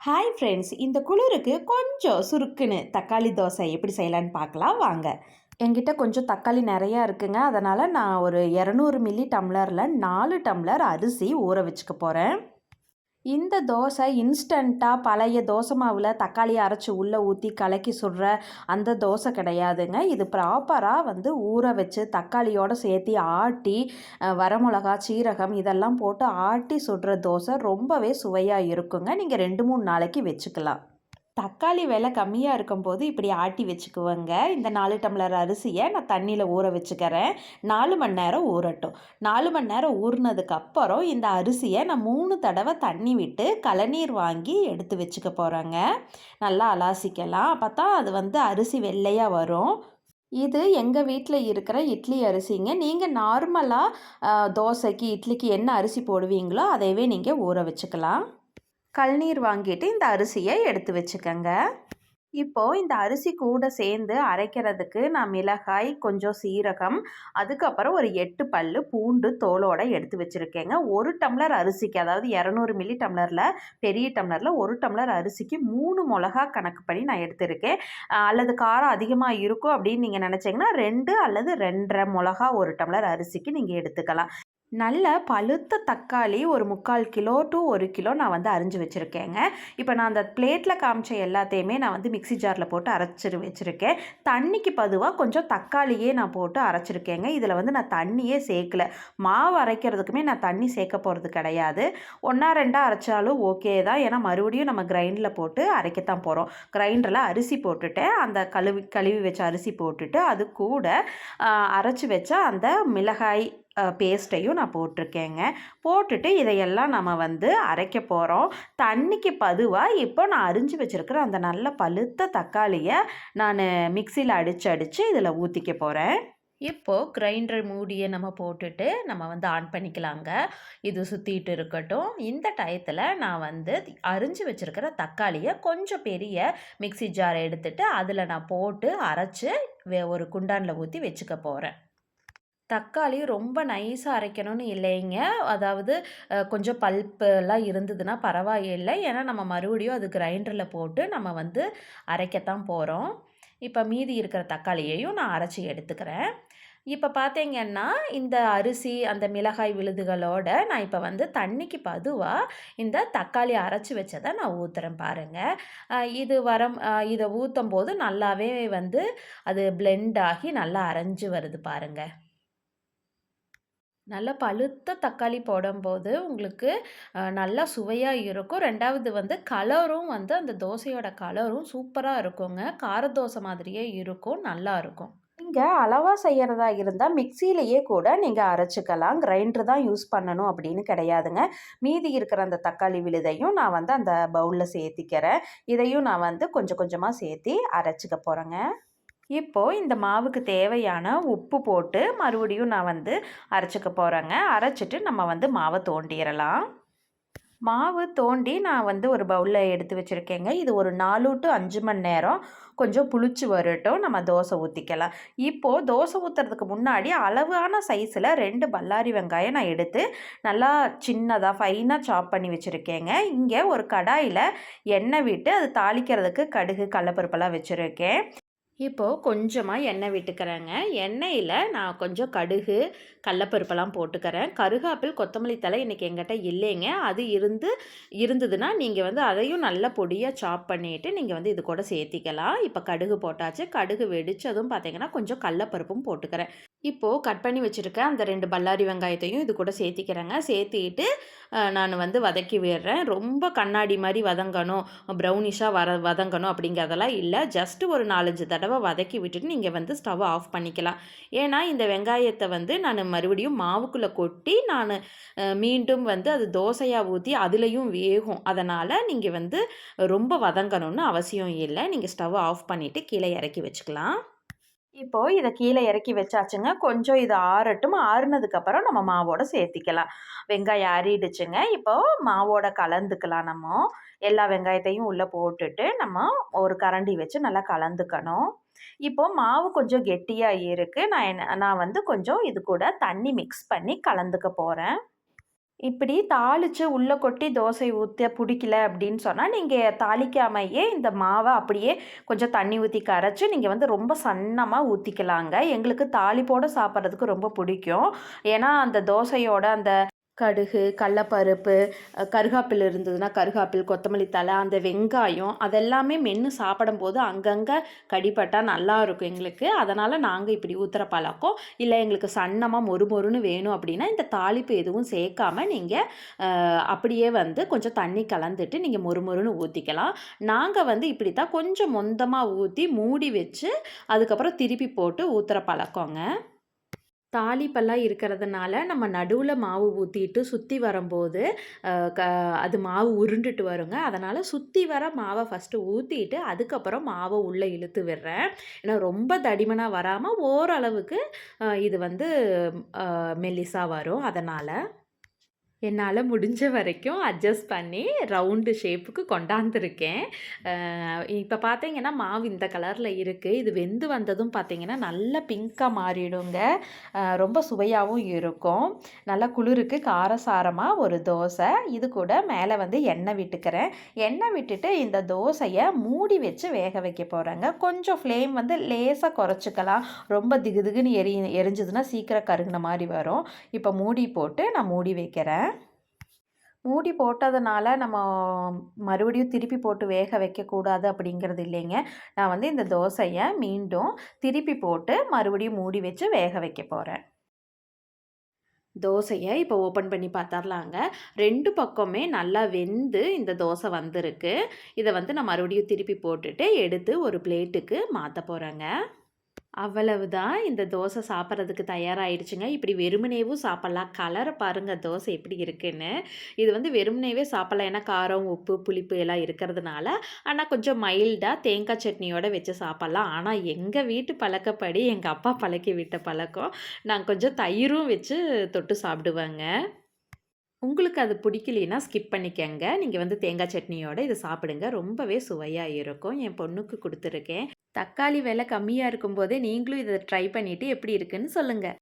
Hi friends இந்த குளிருக்கு கொஞ்சம் சுருக்குன்னு தக்காளி தோசை எப்படி செய்யலான்னு பார்க்கலாம் வாங்க. என்கிட்ட கொஞ்சம் தக்காளி நிறையா இருக்குங்க. அதனால் நான் ஒரு இரநூறு மில்லி டம்ளரில் நாலு டம்ளர் அரிசி ஊற வச்சுக்க போகிறேன் இந்த தோசை இன்ஸ்டண்ட்டாக பழைய தோசை மாவில் தக்காளியை அரைச்சி உள்ளே ஊற்றி கலக்கி சுடுற அந்த தோசை கிடையாதுங்க. இது ப்ராப்பராக வந்து ஊற வச்சு தக்காளியோடு சேர்த்து ஆட்டி வரமிளகா சீரகம் இதெல்லாம் போட்டு ஆட்டி சுடுற தோசை ரொம்பவே சுவையாக இருக்குங்க. நீங்கள் ரெண்டு மூணு நாளைக்கு வச்சுக்கலாம். தக்காளி விலை கம்மியாக இருக்கும்போது இப்படி ஆட்டி வச்சுக்குவேங்க. இந்த நாலு டம்ளர் அரிசியை நான் தண்ணியில் ஊற வச்சுக்கிறேன். நாலு மணி நேரம் ஊறட்டும். நாலு மணி நேரம் ஊறினதுக்கப்புறம் இந்த அரிசியை நான் மூணு தடவை தண்ணி விட்டு கலநீர் வாங்கி எடுத்து வச்சுக்க போகிறேங்க நல்லா அலாசிக்கலாம். அப்போ தான் அது வந்து அரிசி வெள்ளையாக வரும். இது எங்கள் வீட்டில் இருக்கிற இட்லி அரிசிங்க. நீங்கள் நார்மலாக தோசைக்கு இட்லிக்கு என்ன அரிசி போடுவீங்களோ அதையவே நீங்கள் ஊற வச்சுக்கலாம். கல்நீர் வாங்கிட்டு இந்த அரிசியை எடுத்து வச்சுக்கோங்க. இப்போது இந்த அரிசி கூட சேர்ந்து அரைக்கிறதுக்கு நான் மிளகாய் கொஞ்சம் சீரகம் அதுக்கப்புறம் ஒரு எட்டு பல் பூண்டு தோலோடு எடுத்து வச்சுருக்கேங்க. ஒரு டம்ளர் அரிசிக்கு அதாவது இரநூறு மில்லி டம்ளரில் பெரிய டம்ளரில் ஒரு டம்ளர் அரிசிக்கு மூணு மிளகா கணக்கு பண்ணி நான் எடுத்திருக்கேன். அல்லது காரம் அதிகமாக இருக்கும் அப்படின்னு நீங்கள் நினச்சிங்கன்னா ரெண்டு அல்லது ரெண்டரை மிளகா ஒரு டம்ளர் அரிசிக்கு நீங்கள் எடுத்துக்கலாம். நல்ல பழுத்த தக்காளி ஒரு முக்கால் கிலோ டு ஒரு கிலோ நான் வந்து அரிஞ்சு வச்சுருக்கேங்க. இப்போ நான் அந்த பிளேட்டில் காமிச்ச எல்லாத்தையுமே நான் வந்து மிக்சி ஜாரில் போட்டு அரைச்சி வச்சுருக்கேன். தண்ணிக்கு பதுவாக கொஞ்சம் தக்காளியே நான் போட்டு அரைச்சிருக்கேங்க. இதில் வந்து நான் தண்ணியே சேர்க்கல. மாவு அரைக்கிறதுக்குமே நான் தண்ணி சேர்க்க போகிறது கிடையாது. ஒன்றா ரெண்டாக அரைச்சாலும் ஓகே தான். ஏன்னா மறுபடியும் நம்ம கிரைண்டில் போட்டு அரைக்கத்தான் போகிறோம் கிரைண்டரில் அரிசி போட்டுட்டு அந்த கழுவி கழுவி வச்ச அரிசி போட்டுட்டு அது கூட அரைச்சி வச்ச அந்த மிளகாய் பேஸ்ட்டையும் நான் போட்டிருக்கேங்க. போட்டுட்டு இதையெல்லாம் நம்ம வந்து அரைக்க போகிறோம் தண்ணிக்கு பதுவாக இப்போ நான் அரிஞ்சு வச்சுருக்கிற அந்த நல்ல பழுத்த தக்காளியை நான் மிக்சியில் அடித்து அடித்து இதில் ஊற்றிக்க போகிறேன் இப்போது கிரைண்டர் மூடியை நம்ம போட்டுட்டு நம்ம வந்து ஆன் பண்ணிக்கலாங்க. இது சுற்றிட்டு இருக்கட்டும். இந்த டயத்தில் நான் வந்து அரிஞ்சு வச்சுருக்கிற தக்காளியை கொஞ்சம் பெரிய மிக்சி ஜாரை எடுத்துகிட்டு அதில் நான் போட்டு அரைச்சி ஒரு குண்டானில் ஊற்றி வச்சுக்க போகிறேன் தக்காளி ரொம்ப நைஸாக அரைக்கணும்னு இல்லைங்க. அதாவது கொஞ்சம் பல்ப்புலாம் இருந்ததுன்னா பரவாயில்லை. ஏன்னா நம்ம மறுபடியும் அது கிரைண்டரில் போட்டு நம்ம வந்து அரைக்கத்தான் போகிறோம் இப்போ மீதி இருக்கிற தக்காளியையும் நான் அரைச்சி எடுத்துக்கிறேன். இப்போ பார்த்தீங்கன்னா இந்த அரிசி அந்த மிளகாய் விழுதுகளோட நான் இப்போ வந்து தண்ணிக்கு பதுவாக இந்த தக்காளி அரைச்சி வச்சதை நான் ஊற்றுறேன் பாருங்கள் இது வரம் இதை ஊற்றும் போது நல்லாவே வந்து அது பிளெண்ட் ஆகி நல்லா அரைஞ்சு வருது பாருங்கள் நல்லா பழுத்த தக்காளி போடும்போது உங்களுக்கு நல்லா சுவையாக இருக்கும். ரெண்டாவது வந்து கலரும் வந்து அந்த தோசையோட கலரும் சூப்பராக இருக்குங்க. கார தோசை மாதிரியே இருக்கும் நல்லா இருக்கும். நீங்கள் அளவாக செய்கிறதா இருந்தால் மிக்சியிலேயே கூட நீங்கள் அரைச்சிக்கலாம். கிரைண்டர் தான் யூஸ் பண்ணணும் அப்படின்னு கிடையாதுங்க. மீதி இருக்கிற அந்த தக்காளி விழுதையும் நான் வந்து அந்த பவுலில் சேர்த்திக்கிறேன். இதையும் நான் வந்து கொஞ்சம் கொஞ்சமாக சேர்த்தி அரைச்சிக்க போகிறேங்க இப்போது இந்த மாவுக்கு தேவையான உப்பு போட்டு மறுபடியும் நான் வந்து அரைச்சிக்க போகிறேங்க அரைச்சிட்டு நம்ம வந்து மாவை தோண்டிடலாம். மாவு தோண்டி நான் வந்து ஒரு பவுலில் எடுத்து வச்சுருக்கேங்க. இது ஒரு நாலு டு அஞ்சு மணி நேரம் கொஞ்சம் புளிச்சு வரட்டும். நம்ம தோசை ஊற்றிக்கலாம் இப்போது தோசை ஊற்றுறதுக்கு முன்னாடி அளவான சைஸில் ரெண்டு பல்லாரி வெங்காயம் நான் எடுத்து நல்லா சின்னதாக ஃபைனாக சாப் பண்ணி வச்சுருக்கேங்க. இங்கே ஒரு கடாயில் எண்ணெய் விட்டு அது தாளிக்கிறதுக்கு கடுகு கடலப்பருப்பெல்லாம் வச்சுருக்கேன். இப்போது கொஞ்சமாக எண்ணெய் விட்டுக்கிறேங்க. எண்ணெயில் நான் கொஞ்சம் கடுகு கடலப்பருப்பெல்லாம் போட்டுக்கிறேன். கருகாப்பில் கொத்தமல்லி தலை இன்றைக்கி எங்கிட்ட இல்லைங்க. அது இருந்து இருந்ததுன்னா நீங்கள் வந்து அதையும் நல்ல பொடியாக சாப் பண்ணிவிட்டு நீங்கள் வந்து இது கூட சேர்த்திக்கலாம். இப்போ கடுகு போட்டாச்சு. கடுகு வெடித்ததும் பார்த்தீங்கன்னா கொஞ்சம் கடலப்பருப்பும் போட்டுக்கிறேன். இப்போது கட் பண்ணி வச்சுருக்க அந்த ரெண்டு பல்லாரி வெங்காயத்தையும் இது கூட சேர்த்திக்கிறேங்க. சேர்த்திட்டு நான் வந்து வதக்கி விடுறேன். ரொம்ப கண்ணாடி மாதிரி வதங்கணும். ப்ரௌனிஷாக வர வதங்கணும் அப்படிங்கிறதெல்லாம் இல்லை. ஜஸ்ட்டு ஒரு நாலஞ்சு தடவை வதக்கி விட்டுட்டு நீங்கள் வந்து ஸ்டவ் ஆஃப் பண்ணிக்கலாம். ஏன்னா இந்த வெங்காயத்தை வந்து நான் மறுபடியும் மாவுக்குள்ளே கொட்டி நான் மீண்டும் வந்து அது தோசையாக ஊற்றி அதுலேயும் வேகும். அதனால் நீங்கள் வந்து ரொம்ப வதங்கணும்னு அவசியம் இல்லை. நீங்கள் ஸ்டவ் ஆஃப் பண்ணிவிட்டு கீழே இறக்கி வச்சுக்கலாம். இப்போது இதை கீழே இறக்கி வச்சாச்சுங்க. கொஞ்சம் இது ஆறட்டும். ஆறுனதுக்கப்புறம் நம்ம மாவோட சேர்த்திக்கலாம். வெங்காயம் ஆறிடுச்சுங்க இப்போது மாவோட கலந்துக்கலாம் நம்ம. எல்லா வெங்காயத்தையும் உள்ளே போட்டுட்டு நம்ம ஒரு கரண்டி வச்சு நல்லா கலந்துக்கணும். இப்போது மாவு கொஞ்சம் கெட்டியாக இருக்குது நான் என்ன நான் வந்து கொஞ்சம் இது கூட தண்ணி மிக்ஸ் பண்ணி கலந்துக்க போகிறேன் இப்படி தாளித்து உள்ளே கொட்டி தோசை ஊற்ற பிடிக்கல அப்படின்னு சொன்னால் நீங்கள் தாளிக்காமையே இந்த மாவை அப்படியே கொஞ்சம் தண்ணி ஊற்றி கரைச்சி நீங்கள் வந்து ரொம்ப சன்னமாக ஊற்றிக்கலாங்க எங்களுக்கு தாளிப்போட சாப்பிட்றதுக்கு ரொம்ப பிடிக்கும். ஏன்னா, அந்த தோசையோட அந்த கடுகு, கடலப்பருப்பு, கருகாப்பில் இருந்ததுன்னா கருகாப்பில், கொத்தமல்லி தழை, அந்த வெங்காயம் அதெல்லாமே மென்று சாப்பிடும்போது அங்கங்கே கடிப்பட்டால் நல்லா இருக்கும் எங்களுக்கு. அதனால் நாங்கள் இப்படி ஊத்துற பழக்கம். இல்லை எங்களுக்கு சன்னமாக மொறு மொறுன்னு வேணும் அப்படின்னா, இந்த தாளிப்பு எதுவும் சேர்க்காம நீங்கள் அப்படியே வந்து கொஞ்சம் தண்ணி கலந்துட்டு நீங்கள் மொறு மொறுன்னு ஊற்றிக்கலாம் நாங்கள் வந்து இப்படி தான் கொஞ்சம் மொந்தமாக ஊற்றி மூடி வச்சு, அதுக்கப்புறம் திருப்பி போட்டு ஊத்துற பழக்கங்க. தாளிப்பெல்லாம் இருக்கிறதுனால, நம்ம நடுவில் மாவு ஊற்றிட்டு சுற்றி வரும்போது, க அது மாவு உருண்டுட்டு வருங்க. அதனால் சுற்றி வர மாவை ஃபர்ஸ்ட்டு ஊற்றிட்டு அதுக்கப்புறம் மாவை உள்ளே இழுத்து விடுறேன். ஏன்னா ரொம்ப தடிமனாக வராமல் ஓரளவுக்கு இது வந்து மெல்லிசாக வரும். அதனால் என்னால் முடிஞ்ச வரைக்கும் அட்ஜஸ்ட் பண்ணி ரவுண்டு ஷேப்புக்கு கொண்டாந்துருக்கேன். இப்போ பார்த்தீங்கன்னா, மாவு இந்த கலரில் இருக்குது இது வெந்து வந்ததும் பார்த்தீங்கன்னா, நல்ல பிங்க்காக மாறிடுங்க. ரொம்ப சுவையாகவும் இருக்கும். நல்லா குளிருக்கு காரசாரமாக ஒரு தோசை. இது கூட மேலே வந்து எண்ணெய் விட்டுக்கிறேன். எண்ணெய் விட்டுட்டு இந்த தோசையை மூடி வச்சு வேக வைக்க போகிறேங்க கொஞ்சம் ஃப்ளேம் வந்து லேசாக குறைச்சிக்கலாம் ரொம்ப திகுதிகுன்னு எரி எரிஞ்சதுன்னா சீக்கிரம் கருகுன மாதிரி வரும். இப்போ மூடி போட்டு நான் மூடி வைக்கிறேன். மூடி போட்டதுனால நம்ம மறுபடியும் திருப்பி போட்டு வேக வைக்கக்கூடாது அப்படிங்கிறது இல்லைங்க. நான் வந்து இந்த தோசையை மீண்டும் திருப்பி போட்டு மறுபடியும் மூடி வச்சு வேக வைக்க போகிறேன் தோசையை இப்போ ஓப்பன் பண்ணி பார்த்தர்லாங்க ரெண்டு பக்கமே நல்லா வெந்து இந்த தோசை வந்திருக்கு. இதை வந்து நான் மறுபடியும் திருப்பி போட்டுட்டு, எடுத்து ஒரு பிளேட்டுக்கு மாற்ற போகிறேங்க அவ்வளவுதான். இந்த தோசை சாப்பிட்றதுக்கு தயாராகிடுச்சுங்க. இப்படி வெறுமனேவும் சாப்பிட்லாம் கலரை பாருங்கள் தோசை எப்படி இருக்குன்னு. இது வந்து வெறுமனேவே சாப்பிட்லாம் ஏன்னா காரம், உப்பு, புளிப்பு எல்லாம் இருக்கிறதுனால. ஆனால் கொஞ்சம் மைல்டாக தேங்காய் சட்னியோடு வச்சு சாப்பிட்லாம் ஆனால் எங்கள் வீட்டு பழக்கப்படி எங்கள் அப்பா பழக்கி விட்ட பழக்கம். நான் கொஞ்சம் தயிரும் வச்சு தொட்டு சாப்பிடுவேங்க. உங்களுக்கு அது பிடிக்கலைன்னா ஸ்கிப் பண்ணிக்கங்க. நீங்கள் வந்து தேங்காய் சட்னியோடு இதை சாப்பிடுங்க. ரொம்பவே சுவையாக இருக்கும். என் பொண்ணுக்கு கொடுத்துருக்கேன் தக்காளி விலை கம்மியாக இருக்கும்போதே நீங்களும் இதை ட்ரை பண்ணிவிட்டு எப்படி இருக்குன்னு சொல்லுங்கள்